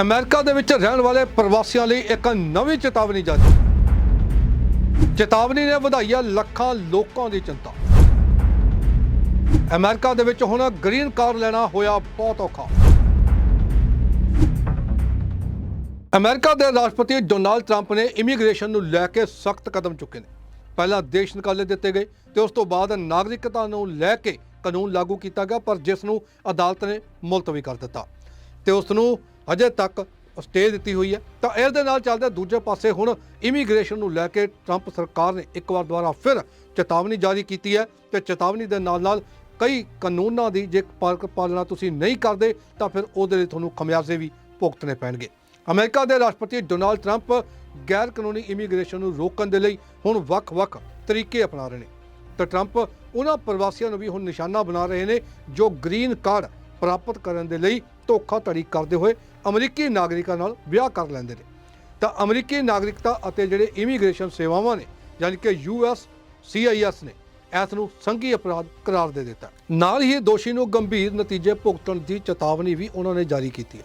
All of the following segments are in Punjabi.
ਅਮਰੀਕਾ ਦੇ ਵਿੱਚ ਰਹਿਣ ਵਾਲੇ ਪ੍ਰਵਾਸੀਆਂ ਲਈ ਇੱਕ ਨਵੀਂ ਚੇਤਾਵਨੀ ਜਾਰੀ। ਚੇਤਾਵਨੀ ਨੇ ਵਧਾਈ ਹੈ ਲੱਖਾਂ ਲੋਕਾਂ ਦੀ ਚਿੰਤਾ। ਅਮਰੀਕਾ ਦੇ ਵਿੱਚ ਹੁਣ ਗ੍ਰੀਨ ਕਾਰਡ ਲੈਣਾ ਹੋਇਆ ਬਹੁਤ ਔਖਾ। ਅਮਰੀਕਾ ਦੇ ਰਾਸ਼ਟਰਪਤੀ ਡੋਨਾਲਡ ਟਰੰਪ ਨੇ ਇਮੀਗ੍ਰੇਸ਼ਨ ਨੂੰ ਲੈ ਕੇ ਸਖਤ ਕਦਮ ਚੁੱਕੇ ਨੇ। ਪਹਿਲਾਂ ਦੇਸ਼ ਨਿਕਾਲੇ ਦਿੱਤੇ ਗਏ ਤੇ ਉਸ ਤੋਂ ਬਾਅਦ ਨਾਗਰਿਕਤਾ ਨੂੰ ਲੈ ਕੇ ਕਾਨੂੰਨ ਲਾਗੂ ਕੀਤਾ ਗਿਆ, ਪਰ ਜਿਸ ਨੂੰ ਅਦਾਲਤ ਨੇ ਮੁਲਤਵੀ ਕਰ ਦਿੱਤਾ। ਤੇ ਉਸ ਨੂੰ ਅਜੇ ਤੱਕ ਸਟੇ ਦਿੱਤੀ ਹੋਈ ਹੈ। ਤਾਂ ਇਸ ਦੇ ਨਾਲ ਚੱਲਦੇ ਦੂਜੇ ਪਾਸੇ ਹੁਣ ਇਮੀਗ੍ਰੇਸ਼ਨ ਨੂੰ ਲੈ ਕੇ ਟਰੰਪ ਸਰਕਾਰ ਨੇ ਇੱਕ ਵਾਰ ਦੁਬਾਰਾ ਫਿਰ ਚੇਤਾਵਨੀ ਜਾਰੀ ਕੀਤੀ ਹੈ ਤੇ ਚੇਤਾਵਨੀ ਦੇ ਨਾਲ ਨਾਲ ਕਈ ਕਾਨੂੰਨਾਂ ਦੀ ਜੇ ਪਾਲਕ ਪਾਲਣਾ ਤੁਸੀਂ ਨਹੀਂ ਕਰਦੇ, ਤਾਂ ਫਿਰ ਉਹਦੇ ਲਈ ਤੁਹਾਨੂੰ ਖਮਿਆਜ਼ੇ ਵੀ ਭੁਗਤਣੇ ਪੈਣਗੇ। ਅਮਰੀਕਾ ਦੇ ਰਾਸ਼ਟਰਪਤੀ ਡੋਨਾਲਡ ਟਰੰਪ ਗੈਰ ਕਾਨੂੰਨੀ ਇਮੀਗ੍ਰੇਸ਼ਨ ਨੂੰ ਰੋਕਣ ਦੇ ਲਈ ਹੁਣ ਵੱਖ-ਵੱਖ ਤਰੀਕੇ ਅਪਣਾ ਰਹੇ ਨੇ। ਤਾਂ ਟਰੰਪ ਉਹਨਾਂ ਪ੍ਰਵਾਸੀਆਂ ਨੂੰ ਵੀ ਹੁਣ ਨਿਸ਼ਾਨਾ ਬਣਾ ਰਹੇ ਨੇ ਜੋ ਗ੍ਰੀਨ ਕਾਰਡ ਪ੍ਰਾਪਤ ਕਰਨ ਦੇ ਲਈ ਧੋਖਾਧੜੀ ਕਰਦੇ ਹੋਏ ਅਮਰੀਕੀ ਨਾਗਰਿਕਾਂ ਨਾਲ ਵਿਆਹ ਕਰ ਲੈਂਦੇ ਨੇ। ਤਾਂ ਅਮਰੀਕੀ ਨਾਗਰਿਕਤਾ ਅਤੇ ਜਿਹੜੇ ਇਮੀਗ੍ਰੇਸ਼ਨ ਸੇਵਾਵਾਂ ਨੇ, ਯਾਨੀ ਕਿ ਯੂਐਸ ਸੀਆਈਐਸ ਨੇ ਇਸ ਨੂੰ ਸੰਘੀ ਅਪਰਾਧ ਕਰਾਰ ਦੇ ਦਿੱਤਾ। ਨਾਲ ਹੀ ਦੋਸ਼ੀ ਨੂੰ ਗੰਭੀਰ ਨਤੀਜੇ ਭੁਗਤਣ ਦੀ ਚੇਤਾਵਨੀ ਵੀ ਉਹਨਾਂ ਨੇ ਜਾਰੀ ਕੀਤੀ ਹੈ।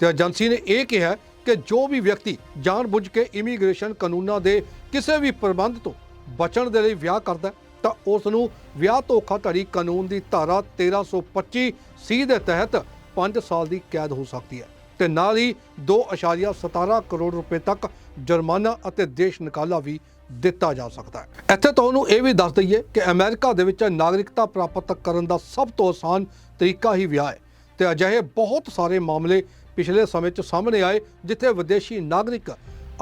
ਤੇ ਏਜੰਸੀ ਨੇ ਇਹ ਕਿਹਾ ਕਿ ਜੋ ਵੀ ਵਿਅਕਤੀ ਜਾਣਬੁੱਝ ਕੇ ਇਮੀਗ੍ਰੇਸ਼ਨ ਕਾਨੂੰਨਾਂ ਦੇ ਕਿਸੇ ਵੀ ਪ੍ਰਬੰਧ ਤੋਂ ਬਚਣ ਦੇ ਲਈ ਵਿਆਹ ਕਰਦਾ ਤਾਂ ਉਸ ਨੂੰ ਵਿਆਹ ਧੋਖਾਧੜੀ ਕਾਨੂੰਨ ਦੀ ਧਾਰਾ 1325 ਸੀ ਦੇ ਤਹਿਤ 5 ਸਾਲ ਦੀ ਕੈਦ ਹੋ ਸਕਦੀ ਹੈ। ਤੇ ਨਾਲ ਹੀ 2.17 ਕਰੋੜ ਰੁਪਏ ਤੱਕ ਜੁਰਮਾਨਾ ਅਤੇ ਦੇਸ਼ ਨਿਕਾਲਾ ਵੀ ਦਿੱਤਾ ਜਾ ਸਕਦਾ ਹੈ। ਇੱਥੇ ਤੁਹਾਨੂੰ ਇਹ ਵੀ ਦੱਸ ਦਈਏ ਕਿ ਅਮਰੀਕਾ ਦੇ ਵਿੱਚ ਨਾਗਰਿਕਤਾ ਪ੍ਰਾਪਤ ਕਰਨ ਦਾ ਸਭ ਤੋਂ ਆਸਾਨ ਤਰੀਕਾ ਹੀ ਵਿਆਹ ਹੈ। ਤੇ ਅਜਿਹੇ ਬਹੁਤ ਸਾਰੇ ਮਾਮਲੇ ਪਿਛਲੇ ਸਮੇਂ 'ਚ ਸਾਹਮਣੇ ਆਏ, ਜਿੱਥੇ ਵਿਦੇਸ਼ੀ ਨਾਗਰਿਕ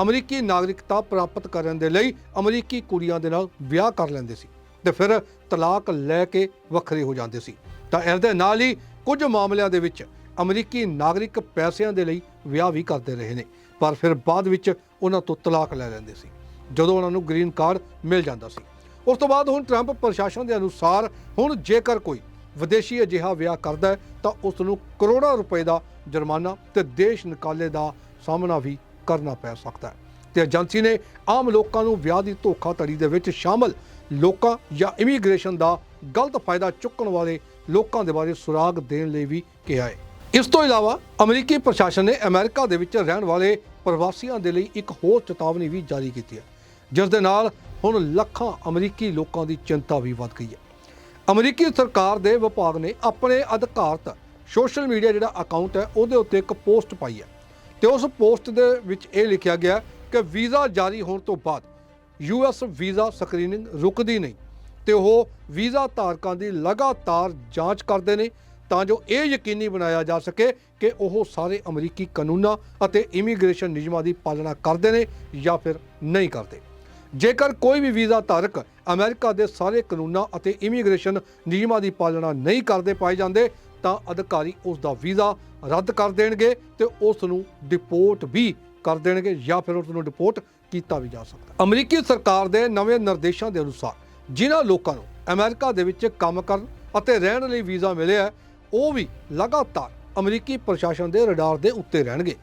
ਅਮਰੀਕੀ ਨਾਗਰਿਕਤਾ ਪ੍ਰਾਪਤ ਕਰਨ ਦੇ ਲਈ ਅਮਰੀਕੀ ਕੁੜੀਆਂ ਦੇ ਨਾਲ ਵਿਆਹ ਕਰ ਲੈਂਦੇ ਸੀ। ਤੇ ਫਿਰ ਤਲਾਕ ਲੈ ਕੇ ਵੱਖਰੇ ਹੋ ਜਾਂਦੇ ਸੀ। ਤਾਂ ਇਸ ਦੇ ਨਾਲ ਹੀ ਕੁਝ ਮਾਮਲਿਆਂ ਦੇ ਵਿੱਚ ਅਮਰੀਕੀ ਨਾਗਰਿਕ ਪੈਸਿਆਂ ਦੇ ਲਈ ਵਿਆਹ ਵੀ ਕਰਦੇ ਰਹੇ ਨੇ, ਪਰ ਫਿਰ ਬਾਅਦ ਵਿੱਚ ਉਹਨਾਂ ਤੋਂ ਤਲਾਕ ਲੈ ਲੈਂਦੇ ਸੀ, ਜਦੋਂ ਉਹਨਾਂ ਨੂੰ ਗ੍ਰੀਨ ਕਾਰਡ ਮਿਲ ਜਾਂਦਾ ਸੀ। ਉਸ ਤੋਂ ਬਾਅਦ ਹੁਣ ਟਰੰਪ ਪ੍ਰਸ਼ਾਸਨ ਦੇ ਅਨੁਸਾਰ ਹੁਣ ਜੇਕਰ ਕੋਈ ਵਿਦੇਸ਼ੀ ਅਜਿਹਾ ਵਿਆਹ ਕਰਦਾ ਹੈ, ਤਾਂ ਉਸ ਨੂੰ ਕਰੋੜਾਂ ਰੁਪਏ ਦਾ ਜੁਰਮਾਨਾ ਤੇ ਦੇਸ਼ ਨਿਕਾਲੇ ਦਾ ਸਾਹਮਣਾ ਵੀ ਕਰਨਾ ਪੈ ਸਕਦਾ ਹੈ। ਤੇ ਏਜੰਸੀ ਨੇ ਆਮ ਲੋਕਾਂ ਨੂੰ ਵਿਆਹ ਦੀ ਧੋਖਾਧੜੀ ਦੇ ਵਿੱਚ ਸ਼ਾਮਲ ਲੋਕਾਂ ਜਾਂ ਇਮੀਗ੍ਰੇਸ਼ਨ ਦਾ ਗਲਤ ਫਾਇਦਾ ਚੁੱਕਣ ਵਾਲੇ ਲੋਕਾਂ ਦੇ ਬਾਰੇ ਸੁਰਾਗ ਦੇਣ ਲਈ ਵੀ ਕਿਹਾ ਹੈ। ਇਸ ਤੋਂ ਇਲਾਵਾ ਅਮਰੀਕੀ ਪ੍ਰਸ਼ਾਸਨ ਨੇ ਅਮਰੀਕਾ ਦੇ ਵਿੱਚ ਰਹਿਣ ਵਾਲੇ ਪ੍ਰਵਾਸੀਆਂ ਦੇ ਲਈ ਇੱਕ ਹੋਰ ਚੇਤਾਵਨੀ ਵੀ ਜਾਰੀ ਕੀਤੀ ਹੈ, ਜਿਸ ਦੇ ਨਾਲ ਹੁਣ ਲੱਖਾਂ ਅਮਰੀਕੀ ਲੋਕਾਂ ਦੀ ਚਿੰਤਾ ਵੀ ਵੱਧ ਗਈ ਹੈ। ਅਮਰੀਕੀ ਸਰਕਾਰ ਦੇ ਵਿਭਾਗ ਨੇ ਆਪਣੇ ਅਧਿਕਾਰਤ ਸੋਸ਼ਲ ਮੀਡੀਆ ਜਿਹੜਾ ਅਕਾਊਂਟ ਹੈ, ਉਹਦੇ ਉੱਤੇ ਇੱਕ ਪੋਸਟ ਪਾਈ ਹੈ ਤੇ ਉਸ ਪੋਸਟ ਦੇ ਵਿੱਚ ਇਹ ਲਿਖਿਆ ਗਿਆ ਕਿ ਵੀਜ਼ਾ ਜਾਰੀ ਹੋਣ ਤੋਂ ਬਾਅਦ ਯੂਐਸ ਵੀਜ਼ਾ ਸਕਰੀਨਿੰਗ ਰੁਕਦੀ ਨਹੀਂ ਤੇ ਉਹ ਵੀਜ਼ਾ ਧਾਰਕਾਂ ਦੀ ਲਗਾਤਾਰ ਜਾਂਚ ਕਰਦੇ ਨੇ ਤਾਂ ਜੋ ਇਹ ਯਕੀਨੀ ਬਣਾਇਆ ਜਾ ਸਕੇ ਕਿ ਉਹ ਸਾਰੇ ਅਮਰੀਕੀ ਕਾਨੂੰਨਾਂ ਅਤੇ ਇਮੀਗ੍ਰੇਸ਼ਨ ਨਿਯਮਾਂ ਦੀ ਪਾਲਣਾ ਕਰਦੇ ਨੇ ਜਾਂ ਫਿਰ ਨਹੀਂ ਕਰਦੇ। ਜੇਕਰ ਕੋਈ ਵੀ ਵੀਜ਼ਾ ਧਾਰਕ ਅਮਰੀਕਾ ਦੇ ਸਾਰੇ ਕਾਨੂੰਨਾਂ ਅਤੇ ਇਮੀਗ੍ਰੇਸ਼ਨ ਨਿਯਮਾਂ ਦੀ ਪਾਲਣਾ ਨਹੀਂ ਕਰਦੇ ਪਾਏ ਜਾਂਦੇ ਤਾਂ ਅਧਿਕਾਰੀ ਉਸ ਦਾ ਵੀਜ਼ਾ ਰੱਦ ਕਰ ਦੇਣਗੇ ਤੇ ਉਸ ਨੂੰ ਡਿਪੋਰਟ ਵੀ ਕਰ ਦੇਣਗੇ ਜਾਂ ਫਿਰ ਉਸ ਨੂੰ ਡਿਪੋਰਟ ਕੀਤਾ ਵੀ ਜਾ ਸਕਦਾ ਅਮਰੀਕੀ ਸਰਕਾਰ ਦੇ ਨਵੇਂ ਨਿਰਦੇਸ਼ਾਂ ਦੇ ਅਨੁਸਾਰ ਜਿਨ੍ਹਾਂ ਲੋਕਾਂ ਨੂੰ ਅਮਰੀਕਾ ਦੇ ਵਿੱਚ ਕੰਮ ਕਰਨ ਅਤੇ ਰਹਿਣ ਲਈ ਵੀਜ਼ਾ ਮਿਲਿਆ ਉਹ ਵੀ ਲਗਾਤਾਰ ਅਮਰੀਕੀ ਪ੍ਰਸ਼ਾਸਨ ਦੇ ਰਡਾਰ ਦੇ ਉੱਤੇ ਰਹਿਣਗੇ।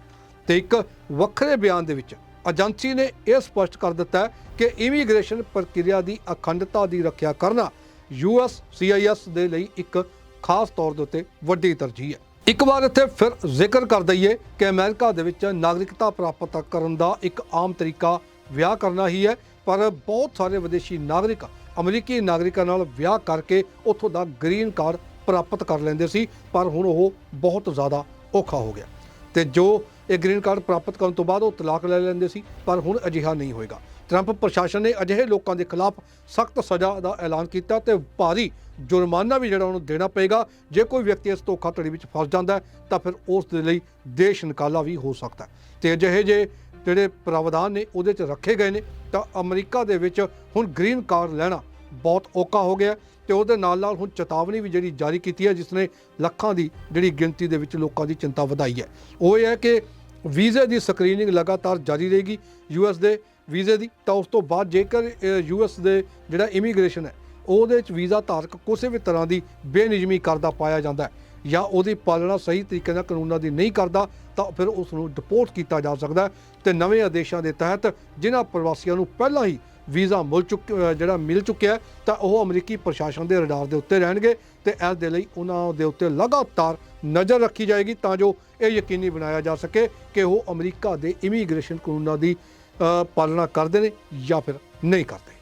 ਤੇ ਇੱਕ ਵੱਖਰੇ ਬਿਆਨ ਦੇ ਵਿੱਚ ਏਜੰਸੀ ਨੇ ਇਹ ਸਪਸ਼ਟ ਕਰ ਦਿੱਤਾ ਕਿ ਇਮੀਗ੍ਰੇਸ਼ਨ ਪ੍ਰਕਿਰਿਆ ਦੀ ਅਖੰਡਤਾ ਦੀ ਰੱਖਿਆ ਕਰਨਾ ਯੂਐਸ ਸੀਆਈਐਸ ਦੇ ਲਈ ਇੱਕ ਖਾਸ ਤੌਰ ਦੇ ਉੱਤੇ ਵੱਡੀ ਤਰਜੀਹ ਹੈ। ਇੱਕ ਵਾਰ ਇੱਥੇ ਫਿਰ ਜ਼ਿਕਰ ਕਰ ਦਈਏ ਕਿ ਅਮਰੀਕਾ ਦੇ ਵਿੱਚ ਨਾਗਰਿਕਤਾ ਪ੍ਰਾਪਤ ਕਰਨ ਦਾ ਇੱਕ ਆਮ ਤਰੀਕਾ ਵਿਆਹ ਕਰਨਾ ਹੀ ਹੈ, ਪਰ ਬਹੁਤ ਸਾਰੇ ਵਿਦੇਸ਼ੀ ਨਾਗਰਿਕ ਅਮਰੀਕੀ ਨਾਗਰਿਕਾਂ ਨਾਲ ਵਿਆਹ ਕਰਕੇ ਉੱਥੋਂ ਦਾ ਗ੍ਰੀਨ ਕਾਰਡ ਪ੍ਰਾਪਤ ਕਰ ਲੈਂਦੇ ਸੀ, ਪਰ ਹੁਣ ਉਹ ਬਹੁਤ ਜ਼ਿਆਦਾ ਔਖਾ ਹੋ ਗਿਆ। ਤੇ ਜੋ ਇਹ ਗ੍ਰੀਨ ਕਾਰਡ ਪ੍ਰਾਪਤ ਕਰਨ ਤੋਂ ਬਾਅਦ ਉਹ ਤਲਾਕ ਲੈ ਲੈਂਦੇ ਸੀ, ਪਰ ਹੁਣ ਅਜਿਹਾ ਨਹੀਂ ਹੋਏਗਾ। ਟਰੰਪ ਪ੍ਰਸ਼ਾਸਨ ਨੇ ਅਜਿਹੇ ਲੋਕਾਂ ਦੇ ਖਿਲਾਫ ਸਖਤ ਸਜ਼ਾ ਦਾ ਐਲਾਨ ਕੀਤਾ ਤੇ ਭਾਰੀ ਜੁਰਮਾਨਾ ਵੀ ਜਿਹੜਾ ਉਹਨੂੰ ਦੇਣਾ ਪਏਗਾ। ਜੇ ਕੋਈ ਵਿਅਕਤੀ ਇਸ ਧੋਖਾਧੜੀ ਵਿੱਚ ਫਸ ਜਾਂਦਾ ਤਾਂ ਫਿਰ ਉਸ ਦੇ ਲਈ ਦੇਸ਼ ਨਿਕਾਲਾ ਵੀ ਹੋ ਸਕਦਾ ਹੈ। ਤੇ ਅਜਿਹੇ ਜੇ ਜਿਹੜੇ ਪ੍ਰਾਵਧਾਨ ਨੇ, ਉਹਦੇ 'ਚ ਰੱਖੇ ਗਏ ਨੇ, ਤਾਂ ਅਮਰੀਕਾ ਦੇ ਵਿੱਚ ਹੁਣ ਗ੍ਰੀਨ ਕਾਰਡ ਲੈਣਾ ਬਹੁਤ ਔਖਾ ਹੋ ਗਿਆ ਤੇ ਉਹਦੇ ਨਾਲ ਨਾਲ ਹੁਣ ਚੇਤਾਵਨੀ ਵੀ ਜਿਹੜੀ ਜਾਰੀ ਕੀਤੀ ਹੈ, ਜਿਸ ਨੇ ਲੱਖਾਂ ਦੀ ਜਿਹੜੀ ਗਿਣਤੀ ਦੇ ਵਿੱਚ ਲੋਕਾਂ ਦੀ ਚਿੰਤਾ ਵਧਾਈ ਹੈ। ਉਹ ਇਹ ਹੈ ਕਿ ਵੀਜ਼ੇ ਦੀ ਸਕਰੀਨਿੰਗ ਲਗਾਤਾਰ ਜਾਰੀ ਰਹੇਗੀ ਯੂਐਸ ਦੇ ਵੀਜ਼ੇ ਦੀ। ਤਾਂ ਉਸ ਤੋਂ ਬਾਅਦ ਜੇਕਰ ਯੂਐਸ ਦੇ ਜਿਹੜਾ ਇਮੀਗ੍ਰੇਸ਼ਨ ਹੈ, ਉਹਦੇ ਵਿੱਚ ਵੀਜ਼ਾ ਧਾਰਕ ਕਿਸੇ ਵੀ ਤਰ੍ਹਾਂ ਦੀ ਬੇਨਿਯਮੀ ਕਰਦਾ ਪਾਇਆ ਜਾਂਦਾ ਹੈ ਜਾਂ ਉਹਦੀ ਪਾਲਣਾ ਸਹੀ ਤਰੀਕੇ ਨਾਲ ਕਾਨੂੰਨਾਂ ਦੀ ਨਹੀਂ ਕਰਦਾ, ਤਾਂ ਫਿਰ ਉਸ ਨੂੰ ਡਿਪੋਰਟ ਕੀਤਾ ਜਾ ਸਕਦਾ ਹੈ ਤੇ ਨਵੇਂ ਆਦੇਸ਼ਾਂ ਦੇ ਤਹਿਤ ਜਿਨ੍ਹਾਂ ਪ੍ਰਵਾਸੀਆਂ ਨੂੰ ਪਹਿਲਾਂ ਹੀ ਵੀਜ਼ਾ ਮਿਲ ਚੁੱਕ ਜਿਹੜਾ ਮਿਲ ਚੁੱਕਿਆ ਤਾਂ ਉਹ ਅਮਰੀਕੀ ਪ੍ਰਸ਼ਾਸਨ ਦੇ ਰਡਾਰ ਦੇ ਉੱਤੇ ਰਹਿਣਗੇ ਤੇ ਇਸ ਦੇ ਲਈ ਉਹਨਾਂ ਦੇ ਉੱਤੇ ਲਗਾਤਾਰ ਨਜ਼ਰ ਰੱਖੀ ਜਾਏਗੀ ਤਾਂ ਜੋ ਇਹ ਯਕੀਨੀ ਬਣਾਇਆ ਜਾ ਸਕੇ ਕਿ ਉਹ ਅਮਰੀਕਾ ਦੇ ਇਮੀਗ੍ਰੇਸ਼ਨ ਕਾਨੂੰਨਾਂ ਦੀ ਪਾਲਣਾ ਕਰਦੇ ਨੇ ਜਾਂ ਫਿਰ ਨਹੀਂ ਕਰਦੇ।